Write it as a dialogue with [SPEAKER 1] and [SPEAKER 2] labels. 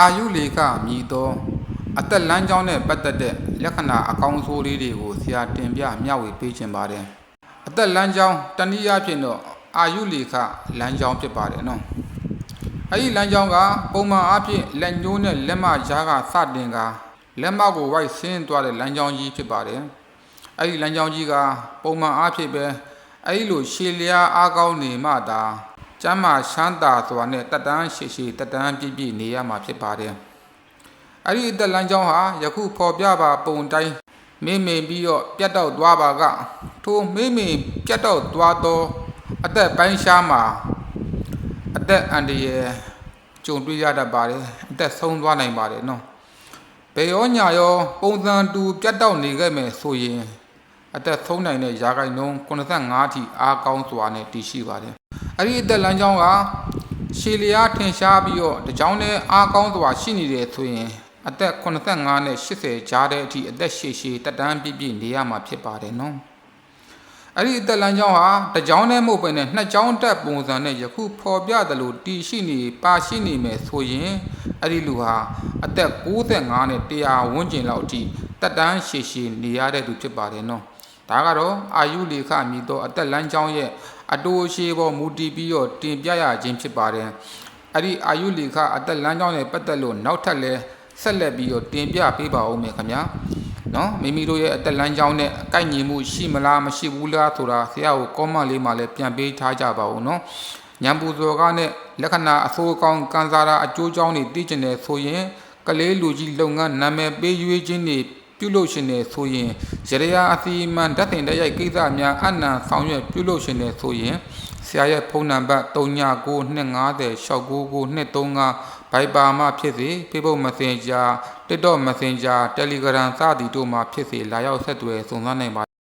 [SPEAKER 1] အာယုလေကမြည်သောအသက်လမ်းကြောင်းနဲ့ပတ်သက်တဲ့လက္ခဏာအကောင်းဆိုးလေးတွေကိုဆရာတင်ပြမျှဝေပေးခြင်းပါတယ်အသက်လမ်းကြောင်းတနည်းအားဖြင့်တော့အာယုလေကလမ်းကြောင်းဖြစ်ပါတယ်နော်အဲ့ဒီလမ်းကြောင်းကပုံမှန်အားဖြင့်လက်ညှိုးနဲ့လက်မကြားကစတင်ကလက်မကိုဝိုက်ဆင်းသွားတဲ့လမ်းကြောင်းကြီးဖြစ်ပါတယ်အဲ့ဒီလမ်းကြောင်းကြီးကပုံမှန်အားဖြင့်ပဲအဲ့ဒီလိုရှည်လျားအားကောင်းနေမှသာ ကျမ်းမာချမ်းသာစွာနဲ့တက်တန်းရှိရှိတက်တန်းပြည့်ပြည့်နေရမှာဖြစ်ပါတယ်။အဲ့ဒီအသက်လမ်းကြောင်းဟာယခုဖော်ပြပါပုံတိုင်းမေ့မေ့ပြီးတော့ပြတ်တော့သွားပါကထိုမေ့မေ့ပြတ်တော့သွားသောအသက်ပိုင်းရှားမှာအသက်အန္တရာယ်ကြုံတွေ့ရတတ်ပါတယ်အသက်ဆုံးသွားနိုင်ပါတယ်နော်။ဘေရောညာရောပုံစံတူပြတ်တော့နေခဲ့မယ်ဆိုရင်အသက်ဆုံးနိုင်တဲ့ရာဂိုင်နှုန်း85ထိအားကောင်းစွာနဲ့တည်ရှိပါတယ်။ အဲ့ဒီအသက်လမ်းကြောင်းကရှည်လျားထင်ရှားပြီးတော့တကြောင်နဲ့အားကောင်းစွာရှိနေတယ်ဆိုရင်အသက်85နဲ့80ကြားတဲ့အထိအသက်ရှည်ရှည်တက်တန်းပြည့်ပြည့်နေရမှာဖြစ်ပါတယ်နော်အဲ့ဒီအသက်လမ်းကြောင်းဟာတကြောင်နဲ့မဟုတ်ဘဲနဲ့နှစ်ကြောင်တက်ပုံစံနဲ့ယခုဖော်ပြတယ်လို့တည်ရှိနေပါရှိနေမယ်ဆိုရင်အဲ့ဒီလူဟာအသက်65နဲ့100ဝန်းကျင်လောက်အထိတက်တန်းရှည်ရှည်နေရတဲ့သူဖြစ်ပါတယ်နော်ဒါကတော့အာယုလေခမြည်သောအသက်လမ်းကြောင်းရဲ့ အတိုးရှိပေါ်မူတည်ပြီးတော့တင်ပြရခြင်းဖြစ်ပါတယ်။အဲ့ဒီအာယုလေခအသက်လမ်းကြောင်းနဲ့ပတ်သက်လို့နောက်ထပ်လဲဆက်လက်ပြီးတော့တင်ပြပေးပါဦးမယ်ခင်ဗျာ။နော်မိမိတို့ရဲ့အသက်လမ်းကြောင်းနဲ့အကိုက်ညီမှုရှိမလားမရှိဘူးလားဆိုတာဆရာကို comment လေးမှာလည်းပြန်ပေးထားကြပါဦးနော်။ညံပူဇော်ကနဲ့လက္ခဏာအဆိုးကောင်းကန်စားတာအကျိုးကြောင်းတွေသိကျင်တယ်ဆိုရင်ကလေးလူကြီးလုပ်ငန်းနာမည်ပေးရွေးခြင်းတွေ ပြုလုပ်ရှင်တယ်ဆိုရင်ရရယာအစီအမံဓာတ်တင်တဲ့ရိုက်ကိစ္စများအနံဆောင်ရွက်ပြုလုပ်ရှင်တယ်ဆိုရင်ဆရာရဲ့ဖုန်းနံပါတ်3992506939 Viber မှာဖြစ်စေ Facebook Messenger TikTok Messenger Telegram စသည်တို့မှာဖြစ်စေလာရောက်ဆက်သွယ်စုံစမ်းနိုင်ပါ